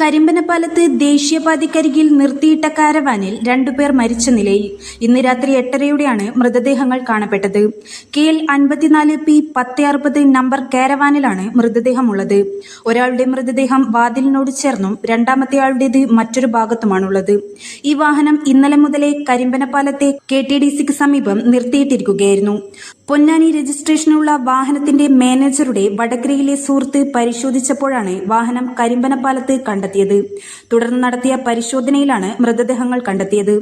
കരിമ്പനപ്പാലത്ത് ദേശീയപാതയ്ക്കരികിൽ നിർത്തിയിട്ട കാരവാനിൽ രണ്ടുപേർ മരിച്ച നിലയിൽ ഇന്ന് രാത്രി എട്ടരയോടെയാണ് മൃതദേഹങ്ങൾ കാണപ്പെട്ടത്. കെ എൽ അൻപത്തിനാല് പി പത്ത് അറുപത് നമ്പർ കാരവാനിലാണ് മൃതദേഹമുള്ളത്. ഒരാളുടെ മൃതദേഹം വാതിലിനോട് ചേർന്നും രണ്ടാമത്തെയാളുടേത് മറ്റൊരു ഭാഗത്തുമാണുള്ളത്. ഈ വാഹനം ഇന്നലെ മുതലേ കരിമ്പനപ്പാലത്തെ കെ ടി ഡി സിക്ക് സമീപം നിർത്തിയിട്ടിരിക്കുകയായിരുന്നു. പൊന്നാനി രജിസ്ട്രേഷനുള്ള വാഹനത്തിന്റെ മാനേജറുടെ വടകരയിലെ സുഹൃത്ത് പരിശോധിച്ചപ്പോഴാണ് വാഹനം കരിമ്പനപ്പാലത്ത് കണ്ടെത്തിയത്. തുടർന്ന് നടത്തിയ പരിശോധനയിലാണ് മൃതദേഹങ്ങൾ കണ്ടെത്തിയത്.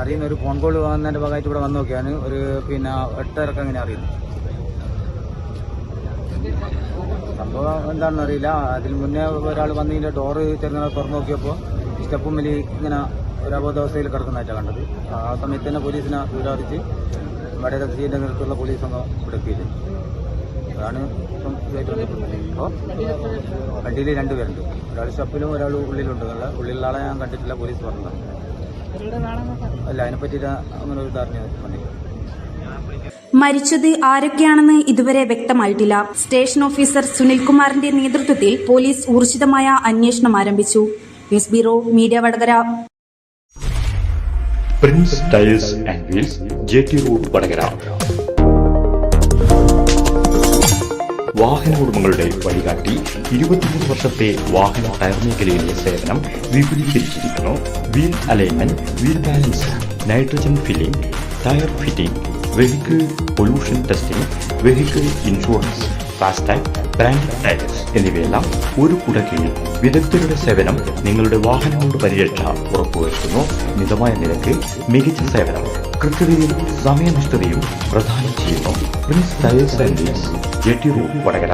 അറിയുന്ന ഒരു ഫോൺ കോൾ വന്നതിന്റെ ഭാഗമായിട്ട് ഇവിടെ വന്നു നോക്കിയാണ് ഒരു പിന്നെ എട്ടരക്ക് അങ്ങനെ അറിയുന്നു? സംഭവം എന്താണെന്ന് അറിയില്ല. അതിന് മുന്നേ ഒരാൾ വന്നതിന്റെ ഡോറ് ചെറുങ്ങനെ തുറന്നു നോക്കിയപ്പോൾ സ്റ്റെപ്പും വലി ഇങ്ങനെ ഒരു അബോധാവസ്ഥയിൽ കിടക്കുന്നതായിട്ടാണ് കണ്ടത്. ആ സമയത്ത് തന്നെ പോലീസിനെ വിചാരിച്ച് വടകര സീന്റെ നിരത്തുള്ള പോലീസ് സംഘം ഇവിടെ എത്തിയത് അതാണ് ഇപ്പം അപ്പോൾ വണ്ടിയിൽ രണ്ടുപേരുണ്ട് ഒരാൾ സ്റ്റെപ്പിലും ഒരാൾ ഉള്ളിലുണ്ട്. ഉള്ളിലുള്ള ആളെ ഞാൻ കണ്ടിട്ടില്ല പോലീസ് പറഞ്ഞതാണ് അല്ല അതിനെപ്പറ്റി അങ്ങനെ ഒരു ധാരണ മരിച്ചത് ആരൊക്കെയാണെന്ന് ഇതുവരെ വ്യക്തമായിട്ടില്ല. സ്റ്റേഷൻ ഓഫീസർ സുനിൽകുമാറിന്റെ നേതൃത്വത്തിൽ പോലീസ് ഊർജിതമായ അന്വേഷണം ആരംഭിച്ചു. News bureau media Vadakara. Prince tiles and wheels J T road Vadakara. വാഹന ഉടമകളുടെ വഴികാട്ടി ഇരുപത്തിമൂന്ന് വർഷത്തെ വാഹന ടയർ മേഖലയിലെ സേവനം വിപുലീകരിച്ചിരിക്കുന്നു. Wheel alignment wheel balance nitrogen filling tyre fitting vehicle pollution testing vehicle insurance FASTag brand tyres എന്നിവയെല്ലാം ഒരു കുടക്കീഴിൽ വിദഗ്ധരുടെ സേവനം നിങ്ങളുടെ വാഹനങ്ങളുടെ പരിരക്ഷ ഉറപ്പുവരുത്തുന്നു. മിതമായ നിരക്ക് മികച്ച സേവനം കൃത്യതയും സമയനിഷ്ഠതയും പ്രദാനം ചെയ്യുന്നു. Prince tyres and J T road Vadakara.